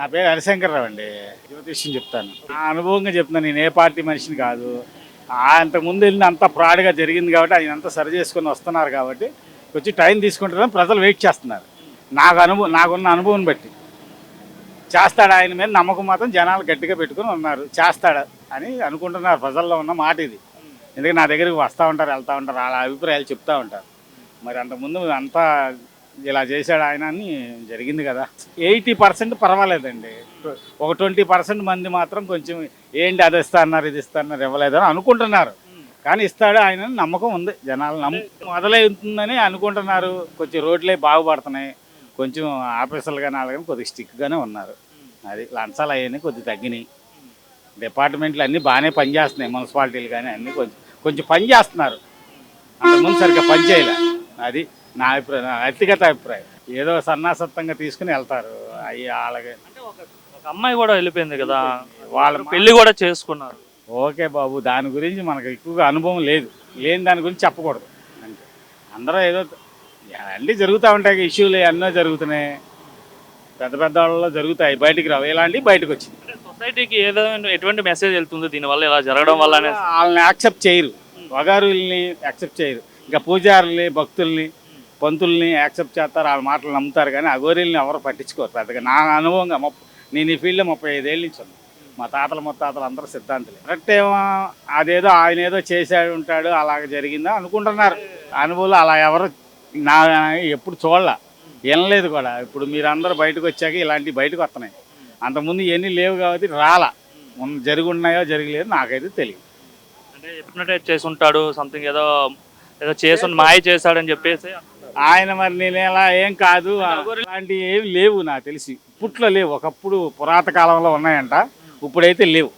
నా పేరు హరిశంకర్రావు అండి. జ్యోతిష్యం చెప్తాను. నా అనుభవంగా చెప్తున్నాను నేను ఏ పార్టీ మనిషిని కాదు. ఆ అంతకుముందు వెళ్ళిన అంత ఫ్రాడ్గా జరిగింది కాబట్టి ఆయన అంతా సరి చేసుకొని వస్తున్నారు కాబట్టి కొంచెం టైం తీసుకుంటారని ప్రజలు వెయిట్ చేస్తున్నారు. నాకు అనుభవం నాకున్న అనుభవం బట్టి. చేస్తాడు ఆయన మీద నమ్మకం మాత్రం జనాలు గట్టిగా పెట్టుకొని ఉన్నారు. చేస్తాడు అని అనుకుంటున్నారు ప్రజల్లో ఉన్న మాట ఇది. ఎందుకంటే నా దగ్గరికి వస్తూ ఉంటారు వెళ్తూ ఉంటారు వాళ్ళ అభిప్రాయాలు చెప్తూ ఉంటారు. మరి అంతకుముందు అంతా ఇలా చేశాడు ఆయన అని జరిగింది కదా. ఎయిటీ పర్సెంట్ పర్వాలేదండి. ఒక ట్వంటీ పర్సెంట్ మంది మాత్రం కొంచెం ఏంటి అది ఇస్తా అన్నారు ఇది ఇస్తా అన్నారు ఇవ్వలేదని అనుకుంటున్నారు. కానీ ఇస్తాడు ఆయన నమ్మకం ఉంది. జనాలు నమ్మకం మొదలవుతుందని అనుకుంటున్నారు. కొంచెం రోడ్లే బాగుపడుతున్నాయి. కొంచెం ఆఫీసర్లు కానీ వాళ్ళని కొద్దిగా స్టిక్గానే ఉన్నారు. అది లంచాలు అవన్నీ కొద్దిగా తగ్గినాయి. డిపార్ట్మెంట్లు అన్నీ బాగానే పనిచేస్తున్నాయి మున్సిపాలిటీలు కానీ అన్నీ కొంచెం కొంచెం పని చేస్తున్నారు. అంతకుముందు సరిగ్గా పని చేయలే. అది నా అభిప్రాయం నా వ్యక్తిగత అభిప్రాయం. ఏదో సన్నాసత్వంగా తీసుకుని వెళ్తారు. అవి అంటే ఒక ఒక అమ్మాయి కూడా వెళ్ళిపోయింది కదా. వాళ్ళ పెళ్ళి కూడా చేసుకున్నారు. ఓకే బాబు దాని గురించి మనకు ఎక్కువగా అనుభవం లేదు. లేని దాని గురించి చెప్పకూడదు. అంతే. అందరూ ఏదో అన్నీ జరుగుతూ ఉంటాయి. ఇష్యూలు ఎన్నో జరుగుతున్నాయి. పెద్ద పెద్ద వాళ్ళలో జరుగుతాయి. బయటికి రావు. ఇలాంటివి బయటకు వచ్చింది. అంటే సొసైటీకి ఏదో ఎటువంటి మెసేజ్ వెళ్తుంది? దీనివల్ల ఇలా జరగడం వల్ల వాళ్ళని యాక్సెప్ట్ చేయరు. వగారుల్ని యాక్సెప్ట్ చేయరు. ఇంకా పూజారుల్ని భక్తుల్ని పంతుల్ని యాక్సెప్ట్ చేస్తారు వాళ్ళ మాటలు నమ్ముతారు కానీ అఘోరీల్ని ఎవరు పట్టించుకోరు పెద్దగా. నా అనుభవంగా ముప్ప నేను ఈ ఫీల్డ్లో ముప్పై ఐదేళ్ళ నుంచి ఉన్నాను. మా తాతల ముత్తాతలు అందరూ సిద్ధాంతులే. కరెక్ట్ ఏమో అదేదో ఆయన ఏదో చేశాడు ఉంటాడు అలాగ జరిగిందా అనుకుంటున్నారు. అనుభవం అలా ఎవరు నా ఎప్పుడు చూడాల. వినలేదు కూడా. ఇప్పుడు మీరందరూ బయటకు వచ్చాక ఇలాంటివి బయటకు వస్తున్నాయి. అంతకుముందు ఇవన్నీ లేవు కాబట్టి రాలా. ఉన్న జరిగి ఉన్నాయో జరగలేదు నాకైతే తెలియదు. అంటే చెప్పినట్టే చేసి ఉంటాడు సంథింగ్ ఏదో ఏదో చేసి మాయ చేశాడని చెప్పేసి ఆయన మరి నేను ఎలా ఏం కాదు. అలాంటివి ఏమి లేవు నాకు తెలిసి. ఇప్పుట్లో లేవు. ఒకప్పుడు పురాత కాలంలో ఉన్నాయంట. ఇప్పుడైతే లేవు.